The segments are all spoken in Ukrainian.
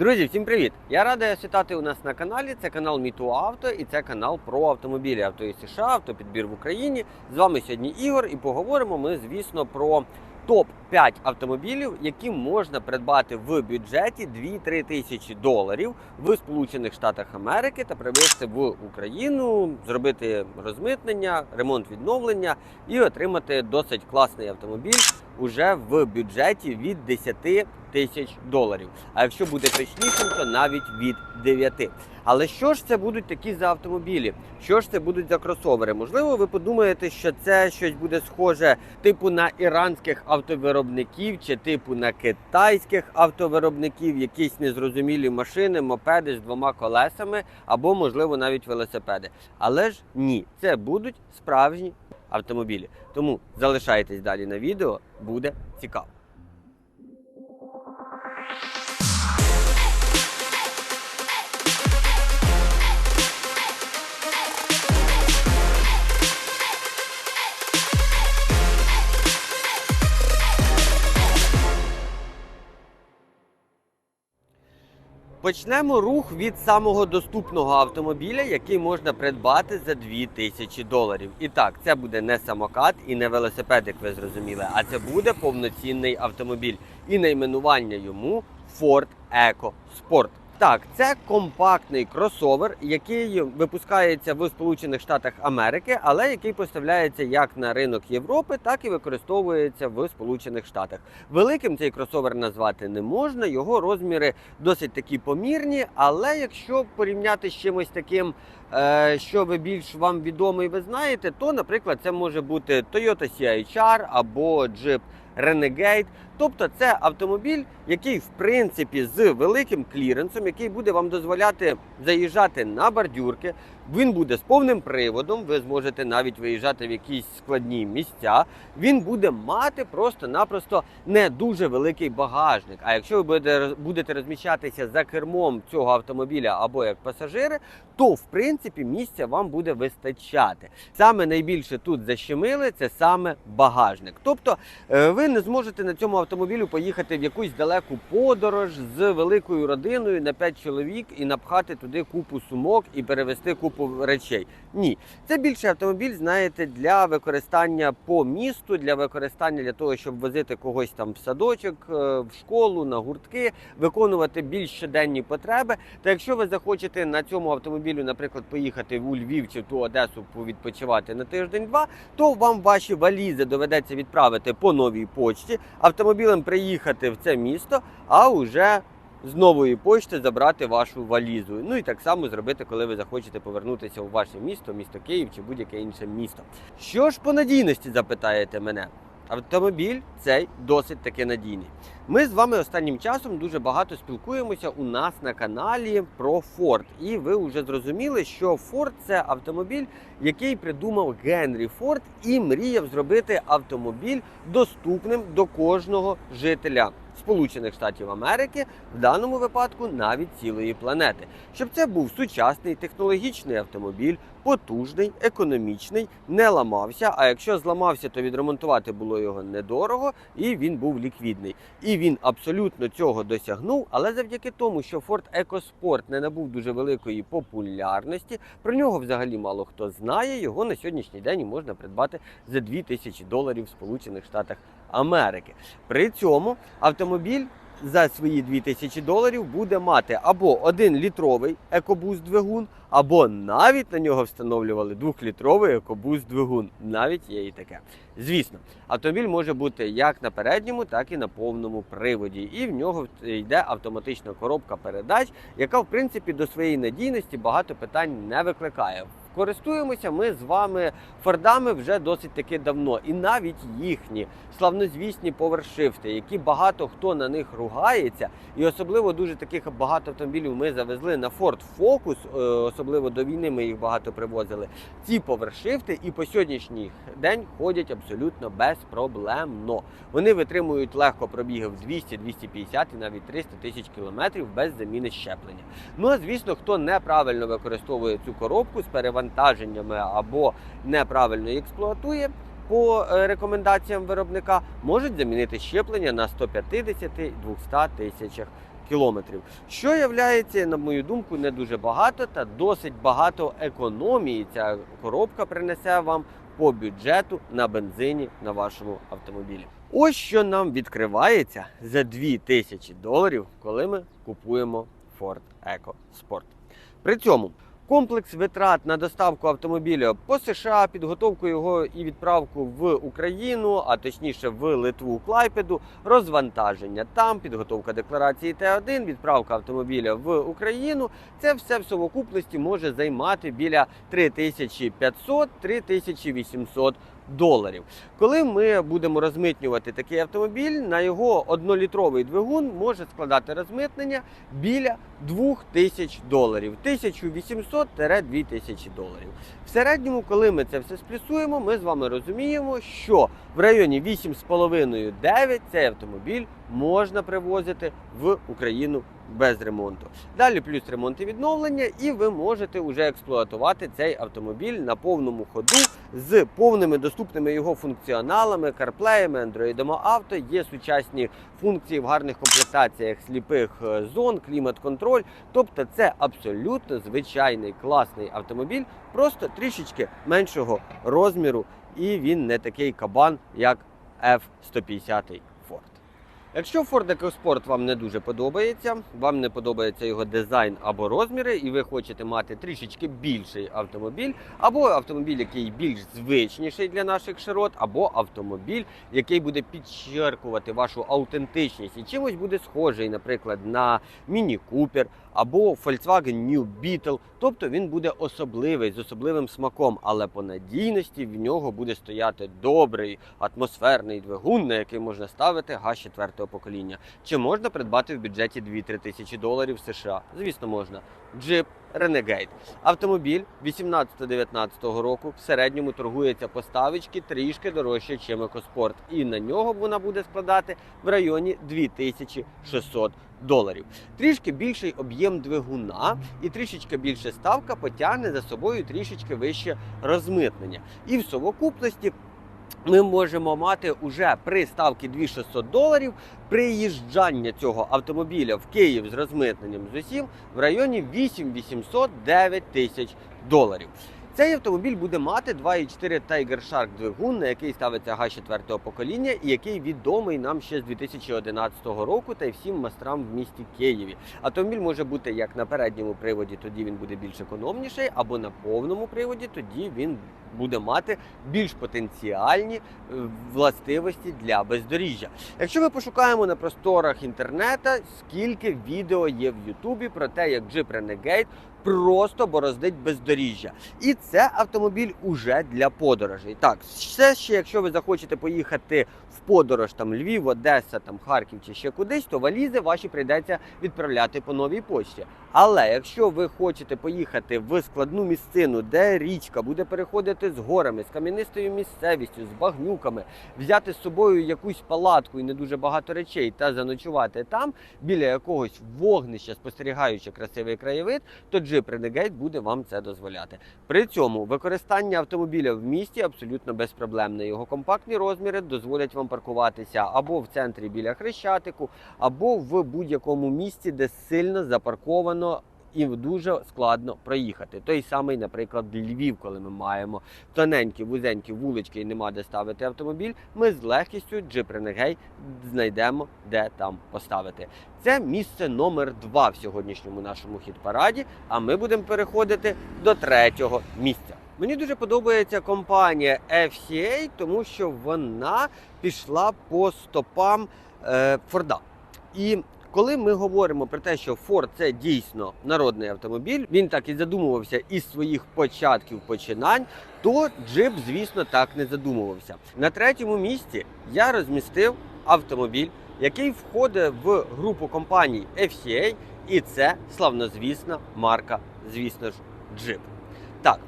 Друзі, всім привіт! Я радий вітати у нас на каналі. Це канал Міту Авто і це канал про автомобілі авто і США, автопідбір в Україні. З вами сьогодні Ігор, і поговоримо ми, звісно, про топ 5 автомобілів, які можна придбати в бюджеті 2-3 тисячі доларів в Сполучених Штатах Америки та привезти в Україну, зробити розмитнення, ремонт відновлення і отримати досить класний автомобіль уже в бюджеті від 10 тисяч доларів. А якщо буде точнішим, то навіть від 9. Але що ж це будуть такі за автомобілі? Що ж це будуть за кросовери? Можливо, ви подумаєте, що це щось буде схоже типу на іранських автовиробників чи типу на китайських автовиробників, якісь незрозумілі машини, мопеди з двома колесами або, можливо, навіть велосипеди. Але ж ні, це будуть справжні автомобілі. Тому залишайтесь далі на відео, буде цікаво. Почнемо рух від самого доступного автомобіля, який можна придбати за 2000 доларів. І так, це буде не самокат і не велосипед, як ви зрозуміли, а це буде повноцінний автомобіль. І найменування йому Ford EcoSport. Так, це компактний кросовер, який випускається в Сполучених Штатах Америки, але який поставляється як на ринок Європи, так і використовується в Сполучених Штатах. Великим цей кросовер назвати не можна. Його розміри досить такі помірні. Але якщо порівняти з чимось таким, е, що ви більш вам відомий, ви знаєте, то, наприклад, це може бути Toyota CHR або Jeep Renegade. Тобто це автомобіль, який в принципі з великим кліренсом, який буде вам дозволяти заїжджати на бордюрки. Він буде з повним приводом. Ви зможете навіть виїжджати в якісь складні місця. Він буде мати просто-напросто не дуже великий багажник. А якщо ви будете, розміщатися за кермом цього автомобіля або як пасажири, то в принципі місця вам буде вистачати. Саме найбільше тут защемили це саме багажник. Тобто е, ви не зможете на цьому автомобілю поїхати в якусь далеку подорож з великою родиною на 5 чоловік і напхати туди купу сумок і перевезти купу речей. Ні, це більше автомобіль, знаєте, для використання по місту, для використання для того, щоб возити когось там в садочок, е, в школу, на гуртки, виконувати більш щоденні потреби. Та якщо ви захочете на цьому автомобілю, наприклад, поїхати у Львів чи в ту Одесу відпочивати на тиждень-два, то вам ваші валізи доведеться відправити по новій почті, автомобілем приїхати в це місто, а вже з нової почти забрати вашу валізу. Ну і так само зробити, коли ви захочете повернутися у ваше місто, місто Київ чи будь-яке інше місто. Що ж по надійності запитаєте мене? Автомобіль цей досить таки надійний. Ми з вами останнім часом дуже багато спілкуємося у нас на каналі про Ford. І ви вже зрозуміли, що Ford – це автомобіль, який придумав Генрі Форд і мріяв зробити автомобіль доступним до кожного жителя Сполучених Штатів Америки, в даному випадку навіть цілої планети, щоб це був сучасний технологічний автомобіль, потужний, економічний, не ламався. А якщо зламався, то відремонтувати було його недорого, і він був ліквідний. І він абсолютно цього досягнув. Але завдяки тому, що Ford EcoSport не набув дуже великої популярності, про нього взагалі мало хто знає. Його на сьогоднішній день можна придбати за 2000 доларів в Сполучених Штатах Америки. При цьому автомобіль. За свої 2000 доларів буде мати або 1 літровий екобуст двигун, або навіть на нього встановлювали 2-літровий екобуст двигун. Навіть є і таке. Звісно, автомобіль може бути як на передньому, так і на повному приводі. І в нього йде автоматична коробка передач, яка в принципі до своєї надійності багато питань не викликає. Користуємося ми з вами Фордами вже досить таки давно, і навіть їхні славнозвісні повершифти, які багато хто на них ругається, і особливо дуже таких багато автомобілів ми завезли на Ford Focus, е, особливо до війни ми їх багато привозили. Ці повершифти і по сьогоднішній день ходять абсолютно безпроблемно. Вони витримують легко пробіги в 200, 250 і навіть 300 тисяч кілометрів без заміни щеплення. Ну а звісно, хто неправильно використовує цю коробку з перевантаженнями або неправильно експлуатує. По е, рекомендаціям виробника можуть замінити щеплення на 150-200 тисячах кілометрів, що являється, на мою думку, не дуже багато та досить багато економії. Ця коробка принесе вам по бюджету на бензині на вашому автомобілі. Ось що нам відкривається за 2000 доларів, коли ми купуємо Ford EcoSport. При цьому комплекс витрат на доставку автомобіля по США, підготовку його і відправку в Україну, а точніше в Литву Клайпеду, розвантаження там, підготовка декларації Т1, відправка автомобіля в Україну. Це все в совокупності може займати біля 3500-3800 доларів. Коли ми будемо розмитнювати такий автомобіль, на його однолітровий двигун може складати розмитнення біля 2000 доларів, 1800-2000 доларів. В середньому, коли ми це все сплюсуємо, ми з вами розуміємо, що в районі 8,5-9 цей автомобіль можна привозити в Україну без ремонту. Далі плюс ремонт і відновлення, і ви можете вже експлуатувати цей автомобіль на повному ходу з повними доступними його функціоналами, карплеями, андроїдом авто. Є сучасні функції в гарних комплектаціях сліпих е, зон, клімат-контроль. Тобто, це абсолютно звичайний класний автомобіль, просто трішечки меншого розміру, і він не такий кабан, як F-150 Ford. Якщо Ford EcoSport вам не дуже подобається, вам не подобається його дизайн або розміри, і ви хочете мати трішечки більший автомобіль, або автомобіль, який більш звичніший для наших широт, або автомобіль, який буде підчеркувати вашу аутентичність і чимось буде схожий, наприклад, на Міні Купер або Volkswagen New Beetle. Тобто він буде особливий з особливим смаком, але по надійності в нього буде стояти добрий атмосферний двигун, на який можна ставити газ четвертого покоління. Чи можна придбати в бюджеті 2-3 тисячі доларів США? Звісно, можна. Jeep Renegade. Автомобіль 18-19 року в середньому торгується по ставочці трішки дорожче, ніж EcoSport. І на нього вона буде складати в районі 2600 доларів. Трішки більший об'єм двигуна і трішечки більше ставка потягне за собою трішечки вище розмитнення. І в совокупності ми можемо мати уже при ставці 2600 доларів приїжджання цього автомобіля в Київ з розмитненням з усім в районі 8800-9 тисяч доларів. Цей автомобіль буде мати 2,4 Tiger Shark двигун, на який ставиться газ 4 покоління, і який відомий нам ще з 2011 року та й всім мастрам в місті Києві. Автомобіль може бути як на передньому приводі, тоді він буде більш економніший, або на повному приводі, тоді він буде мати більш потенціальні е, властивості для бездоріжжя. Якщо ми пошукаємо на просторах інтернета, скільки відео є в Ютубі про те, як Jeep Renegade просто бороздить бездоріжжя. І це автомобіль уже для подорожей. Так, все ще, якщо ви захочете поїхати подорож там Львів, Одеса, там Харків чи ще кудись, то валізи ваші прийдеться відправляти по новій почті. Але якщо ви хочете поїхати в складну місцину, де річка буде переходити з горами, з кам'янистою місцевістю, з багнюками, взяти з собою якусь палатку і не дуже багато речей та заночувати там біля якогось вогнища, спостерігаючи красивий краєвид, то Jeep Renegade буде вам це дозволяти. При цьому використання автомобіля в місті абсолютно безпроблемне. Його компактні розміри дозволять вам паркуватися або в центрі біля Хрещатику, або в будь-якому місці, де сильно запарковано. І дуже складно проїхати. Той самий, наприклад, Львів, коли ми маємо тоненькі, вузенькі вулички і нема де ставити автомобіль, ми з легкістю Renegade знайдемо, де там поставити. Це місце номер два в сьогоднішньому нашому хіт-параді. А ми будемо переходити до третього місця. Мені дуже подобається компанія FCA, тому що вона пішла по стопам е, Форда. І коли ми говоримо про те, що Ford це дійсно народний автомобіль, він так і задумувався із своїх початків починань, то Jeep, звісно, так не задумувався. На третьому місці я розмістив автомобіль, який входить в групу компаній FCA, і це славнозвісна марка, звісно ж, Jeep. Так,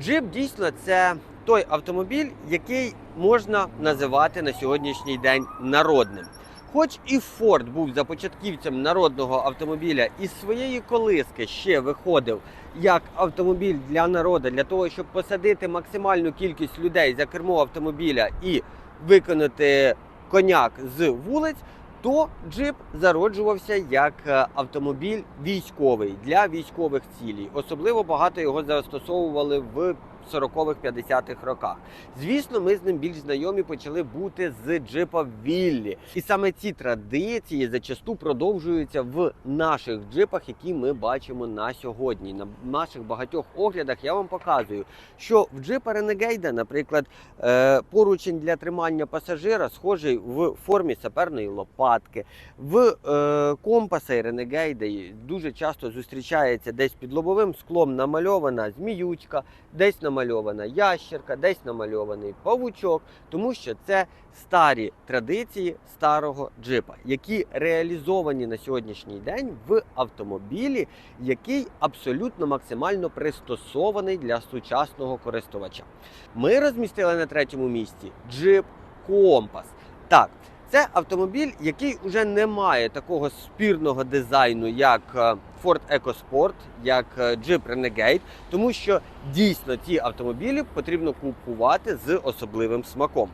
Jeep дійсно це той автомобіль, який можна називати на сьогоднішній день народним. Хоч і Форд був започатківцем народного автомобіля і з своєї колиски ще виходив як автомобіль для народу, для того, щоб посадити максимальну кількість людей за кермо автомобіля і виконати коняк з вулиць, то джип зароджувався як е, автомобіль військовий для військових цілей. Особливо багато його застосовували в 40-х, 50-х роках. Звісно, ми з ним більш знайомі почали бути з джипа Віллі. І саме ці традиції зачасту продовжуються в наших джипах, які ми бачимо на сьогодні. На наших багатьох оглядах я вам показую, що в джипа Ренегейда, наприклад, е, поручень для тримання пасажира схожий в формі саперної лопатки. В е, компаса і Ренегейда дуже часто зустрічається десь під лобовим склом намальована зміючка, десь намальована ящерка, десь намальований павучок, тому що це старі традиції старого джипа, які реалізовані на сьогоднішній день в автомобілі, який абсолютно максимально пристосований для сучасного користувача. Ми розмістили на третьому місці джип Компас. Так, це автомобіль, який вже не має такого спірного дизайну, як е, Ford EcoSport, як е, Jeep Renegade, тому що дійсно ці автомобілі потрібно купувати з особливим смаком.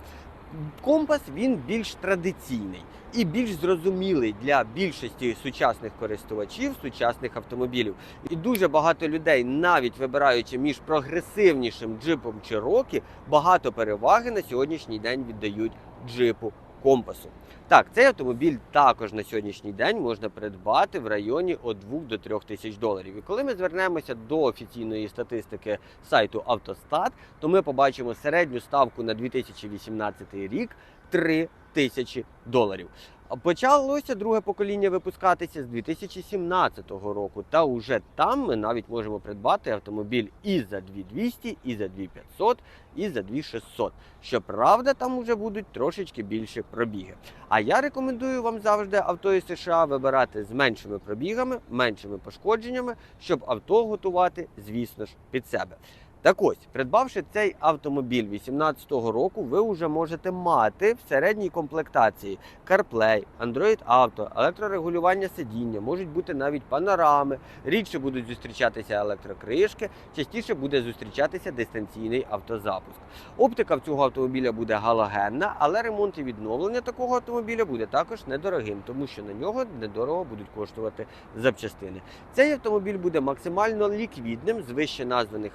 Компас він більш традиційний і більш зрозумілий для більшості сучасних користувачів сучасних автомобілів. І дуже багато людей, навіть вибираючи між прогресивнішим джипом Cherokee, багато переваги на сьогоднішній день віддають джипу компасу. Так, цей автомобіль також на сьогоднішній день можна придбати в районі від 2 до 3 тисяч доларів. І коли ми звернемося до офіційної статистики сайту Автостат, то ми побачимо середню ставку на 2018 рік 3 тисячі доларів. Почалося друге покоління випускатися з 2017 року, та уже там ми навіть можемо придбати автомобіль і за 2200, і за 2500, і за 2600. Щоправда, там вже будуть трошечки більше пробіги. А я рекомендую вам завжди авто із США вибирати з меншими пробігами, меншими пошкодженнями, щоб авто готувати, звісно ж, під себе. Так ось, придбавши цей автомобіль 2018 року, ви вже можете мати в середній комплектації CarPlay, Android Auto, електрорегулювання сидіння, можуть бути навіть панорами, рідше будуть зустрічатися електрокришки, частіше буде зустрічатися дистанційний автозапуск. Оптика в цього автомобіля буде галогенна, але ремонт і відновлення такого автомобіля буде також недорогим, тому що на нього недорого будуть коштувати запчастини. Цей автомобіль буде максимально ліквідним з вище названих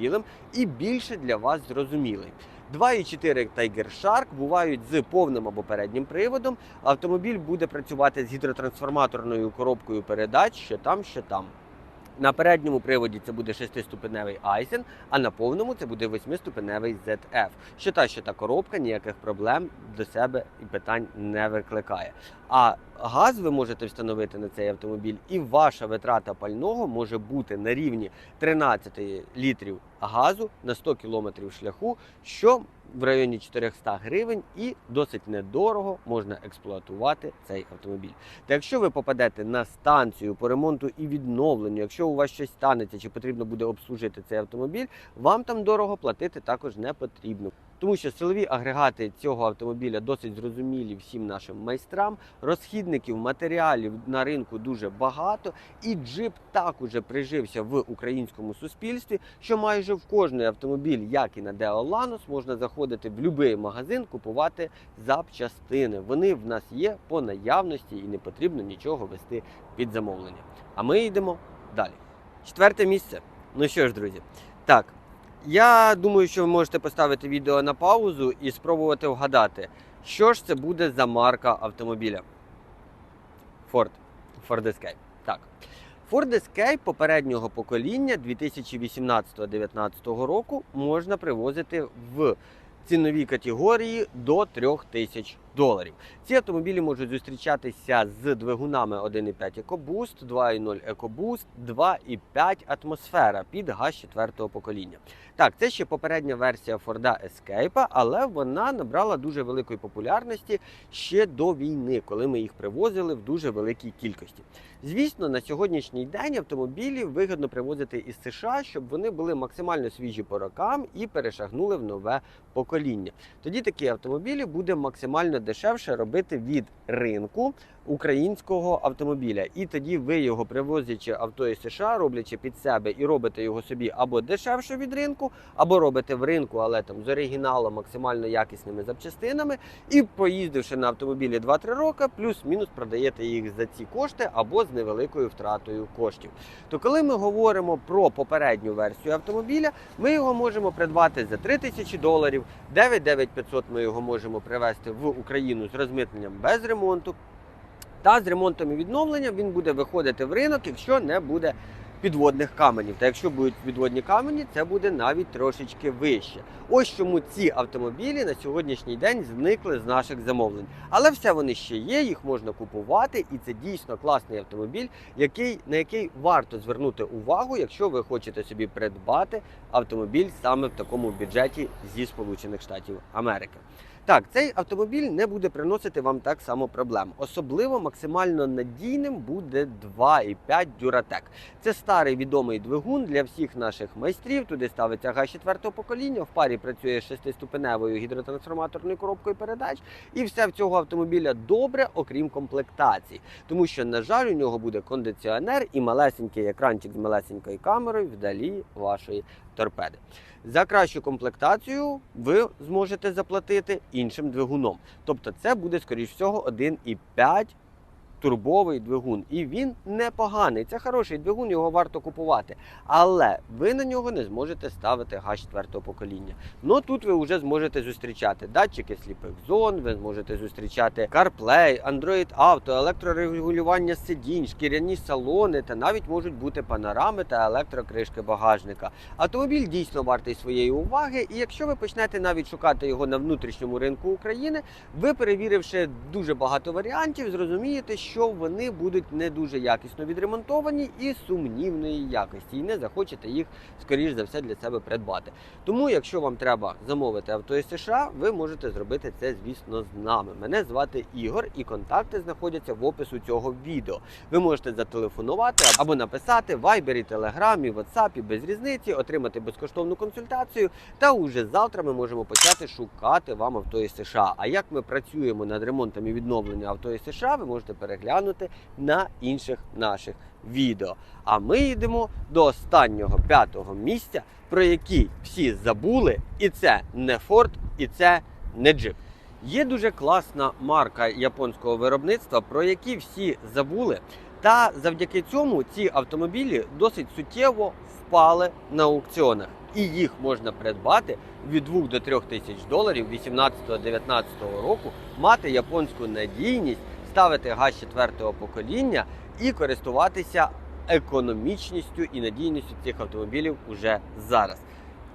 автомобілем і більше для вас зрозумілий. 2,4 Tiger Shark бувають з повним або переднім приводом. Автомобіль буде працювати з гідротрансформаторною коробкою передач, що там, що там. На передньому приводі це буде 6-ступеневий Айсен, а на повному це буде 8-ступеневий ZF. Що та, що та коробка ніяких проблем до себе і питань не викликає. А газ ви можете встановити на цей автомобіль, і ваша витрата пального може бути на рівні 13 літрів газу на 100 кілометрів шляху, що в районі 400 гривень і досить недорого можна експлуатувати цей автомобіль. Та якщо ви попадете на станцію по ремонту і відновленню, якщо у вас щось станеться чи потрібно буде обслужити цей автомобіль, вам там дорого платити також не потрібно. Тому що силові агрегати цього автомобіля досить зрозумілі всім нашим майстрам. Розхідників матеріалів на ринку дуже багато, і джип так уже прижився в українському суспільстві, що майже в кожний автомобіль, як і на Deo Lanos, можна заходити в будь-який магазин, купувати запчастини. Вони в нас є по наявності і не потрібно нічого вести під замовлення. А ми йдемо далі. Четверте місце. Ну що ж, друзі, так. Я думаю, що ви можете поставити відео на паузу і спробувати вгадати, що ж це буде за марка автомобіля. Ford. Ford Escape. Так. Ford Escape попереднього покоління 2018-2019 року можна привозити в ціновій категорії до 3000 доларів. Ці автомобілі можуть зустрічатися з двигунами 1,5 EcoBoost, 2,0 EcoBoost, 2,5 атмосфера під газ 4 покоління. Так, це ще попередня версія Ford Escape, але вона набрала дуже великої популярності ще до війни, коли ми їх привозили в дуже великій кількості. Звісно, на сьогоднішній день автомобілі вигідно привозити із США, щоб вони були максимально свіжі по рокам і перешагнули в нове покоління. Тоді такі автомобілі буде максимально дешевше робити від ринку українського автомобіля, і тоді ви його привозячи авто із США, роблячи під себе і робите його собі або дешевше від ринку, або робите в ринку, але там з оригіналом, максимально якісними запчастинами, і поїздивши на автомобілі 2-3 роки, плюс-мінус продаєте їх за ці кошти або з невеликою втратою коштів. То коли ми говоримо про попередню версію автомобіля, ми його можемо придбати за 3 тисячі доларів, 9-9500 ми його можемо привезти в Україну з розмитненням без ремонту. Та з ремонтом і відновленням він буде виходити в ринок, якщо не буде підводних каменів. Та якщо будуть підводні камені, це буде навіть трошечки вище. Ось чому ці автомобілі на сьогоднішній день зникли з наших замовлень. Але все вони ще є, їх можна купувати, і це дійсно класний автомобіль, який, на який варто звернути увагу, якщо ви хочете собі придбати автомобіль саме в такому бюджеті зі Сполучених Штатів Америки. Так, цей автомобіль не буде приносити вам так само проблем. Особливо максимально надійним буде 2,5 Duratec. Це старий відомий двигун для всіх наших майстрів. Туди ставиться газ 4 покоління. В парі працює шестиступеневою гідротрансформаторною коробкою передач. І все в цього автомобіля добре, окрім комплектації. Тому що, на жаль, у нього буде кондиціонер і малесенький екранчик з малесенькою камерою вдалі вашої торпеди. За кращу комплектацію ви зможете заплатити іншим двигуном. Тобто це буде, скоріш всього, 1,5 турбовий двигун. І він непоганий. Це хороший двигун, його варто купувати. Але ви на нього не зможете ставити газ 4 покоління. Ну тут ви вже зможете зустрічати датчики сліпих зон, ви зможете зустрічати CarPlay, Android Auto, електрорегулювання сидінь, шкіряні салони та навіть можуть бути панорами та електрокришки багажника. Автомобіль дійсно вартий своєї уваги, і якщо ви почнете навіть шукати його на внутрішньому ринку України, ви перевіривши дуже багато варіантів, зрозумієте, що вони будуть не дуже якісно відремонтовані і сумнівної якості, і не захочете їх, скоріш за все, для себе придбати. Тому, якщо вам треба замовити авто із США, ви можете зробити це, звісно, з нами. Мене звати Ігор, і контакти знаходяться в опису цього відео. Ви можете зателефонувати або написати в Viber, Telegram, WhatsApp, без різниці, отримати безкоштовну консультацію. Та уже завтра ми можемо почати шукати вам авто із США. А як ми працюємо над ремонтом і відновленням авто із США, ви можете переглянути на інших наших відео. А ми йдемо до останнього п'ятого місця, про який всі забули, і це не Ford, і це не Jeep. Є дуже класна марка японського виробництва, про які всі забули. Та завдяки цьому ці автомобілі досить суттєво впали на аукціонах, і їх можна придбати від 2 до 3 тисяч доларів 18-19 року, мати японську надійність, ставити газ 4 покоління і користуватися економічністю і надійністю цих автомобілів уже зараз.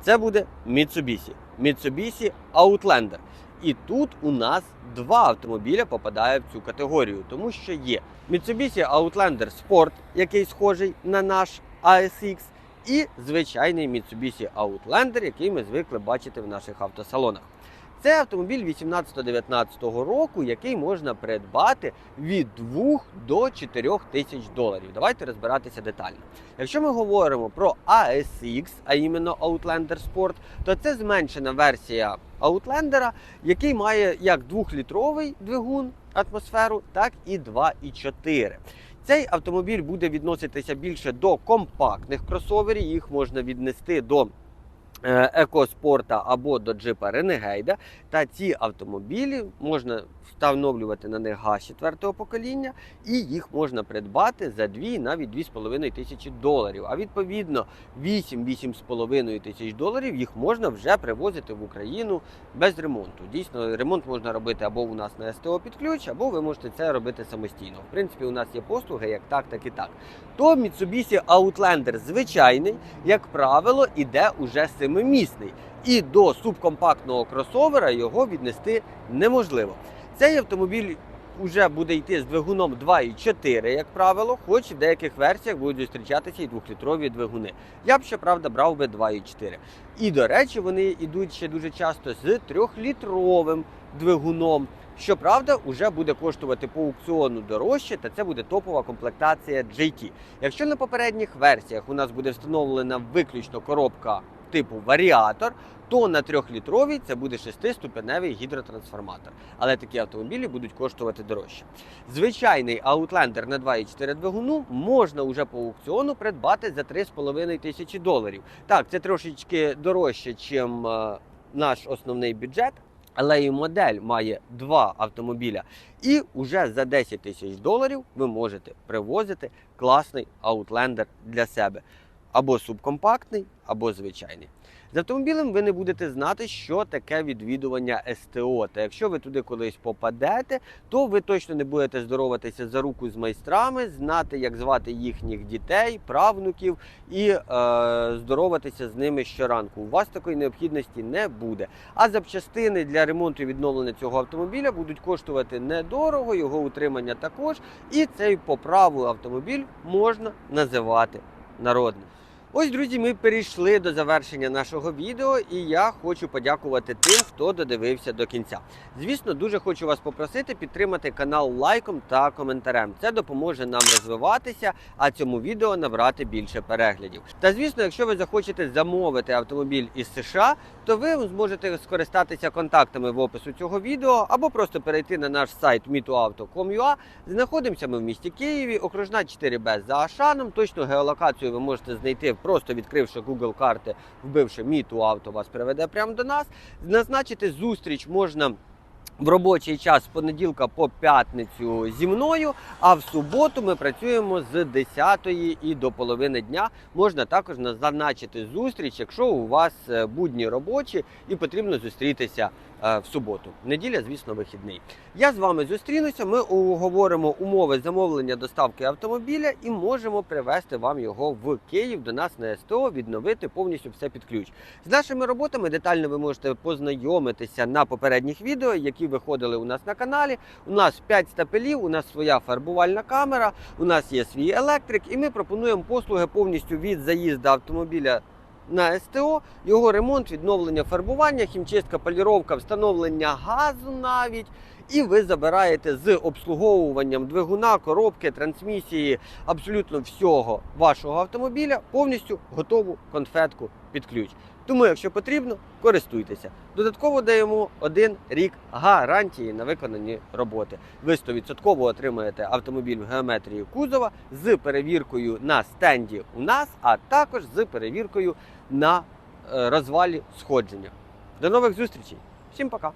Це буде Mitsubishi. Mitsubishi Outlander. І тут у нас два автомобіля попадає в цю категорію, тому що є Mitsubishi Outlander Sport, який схожий на наш ASX, і звичайний Mitsubishi Outlander, який ми звикли бачити в наших автосалонах. Це автомобіль 18-19 року, який можна придбати від 2 до 4 тисяч доларів. Давайте розбиратися детально. Якщо ми говоримо про ASX, а іменно Outlander Sport, то це зменшена версія Outlander, який має як 2-літровий двигун атмосферу, так і 2,4. Цей автомобіль буде відноситися більше до компактних кросоверів, їх можна віднести до екоспорта або до джипа Ренегейда. Та ці автомобілі можна встановлювати на них газ 4 покоління, і їх можна придбати за 2, навіть 2,5 тисячі доларів. А відповідно 8-8,5 тисяч доларів їх можна вже привозити в Україну без ремонту. Дійсно, ремонт можна робити або у нас на СТО під ключ, або ви можете це робити самостійно. В принципі, у нас є послуги як так, так і так. То Mitsubishi Outlander звичайний, як правило, іде уже семимісний. І до субкомпактного кросовера його віднести неможливо. Цей автомобіль вже буде йти з двигуном 2,4, як правило, хоч в деяких версіях будуть зустрічатися і двохлітрові двигуни. Я б ще правда брав би 2,4. І до речі, вони йдуть ще дуже часто з трьохлітровим двигуном. Щоправда, вже буде коштувати по аукціону дорожче, та це буде топова комплектація GT. Якщо на попередніх версіях у нас буде встановлена виключно коробка типу варіатор, то на 3-літровій це буде 6-ступеневий гідротрансформатор. Але такі автомобілі будуть коштувати дорожче. Звичайний Outlander на 2,4 двигуну можна вже по аукціону придбати за 3,5 тисячі доларів. Так, це трошечки дорожче, ніж наш основний бюджет. Але і модель має два автомобіля, і вже за 10 тисяч доларів ви можете привозити класний Outlander для себе. Або субкомпактний, або звичайний. З автомобілем ви не будете знати, що таке відвідування СТО. Та якщо ви туди колись попадете, то ви точно не будете здороватися за руку з майстрами, знати, як звати їхніх дітей, правнуків і е, здороватися з ними щоранку. У вас такої необхідності не буде. А запчастини для ремонту і відновлення цього автомобіля будуть коштувати недорого, його утримання також. І цей по праву автомобіль можна називати народним. Ось, друзі, ми перейшли до завершення нашого відео, і я хочу подякувати тим, хто додивився до кінця. Звісно, дуже хочу вас попросити підтримати канал лайком та коментарем. Це допоможе нам розвиватися, а цьому відео набрати більше переглядів. Та звісно, якщо ви захочете замовити автомобіль із США, то ви зможете скористатися контактами в опису цього відео або просто перейти на наш сайт mituauto.com.ua. Знаходимося ми в місті Києві, окружна 4Б за Ашаном. Точну геолокацію ви можете знайти просто відкривши Google карти, вбивши Міту авто, вас приведе прямо до нас. Назначити зустріч можна. В робочий час з понеділка по п'ятницю зі мною, а в суботу ми працюємо з 10 і до половини дня. Можна також назначити зустріч, якщо у вас е, будні робочі і потрібно зустрітися в суботу. Неділя, звісно, вихідний. Я з вами зустрінуся. Ми оговоримо умови замовлення доставки автомобіля і можемо привезти вам його в Київ до нас на СТО, відновити повністю все під ключ. З нашими роботами детально ви можете познайомитися на попередніх відео, які виходили у нас на каналі. У нас 5 стапелів, у нас своя фарбувальна камера, у нас є свій електрик, і ми пропонуємо послуги повністю від заїзду автомобіля. На СТО його ремонт, відновлення фарбування, хімчистка, поліровка, встановлення газу навіть. І ви забираєте з обслуговуванням двигуна, коробки, трансмісії, абсолютно всього вашого автомобіля повністю готову конфетку під ключ. Тому, якщо потрібно, користуйтеся. Додатково даємо один рік гарантії на виконані роботи. Ви 100% отримаєте автомобіль в геометрії кузова з перевіркою на стенді у нас, а також з перевіркою на е, розвалі сходження. До нових зустрічей! Всім пока!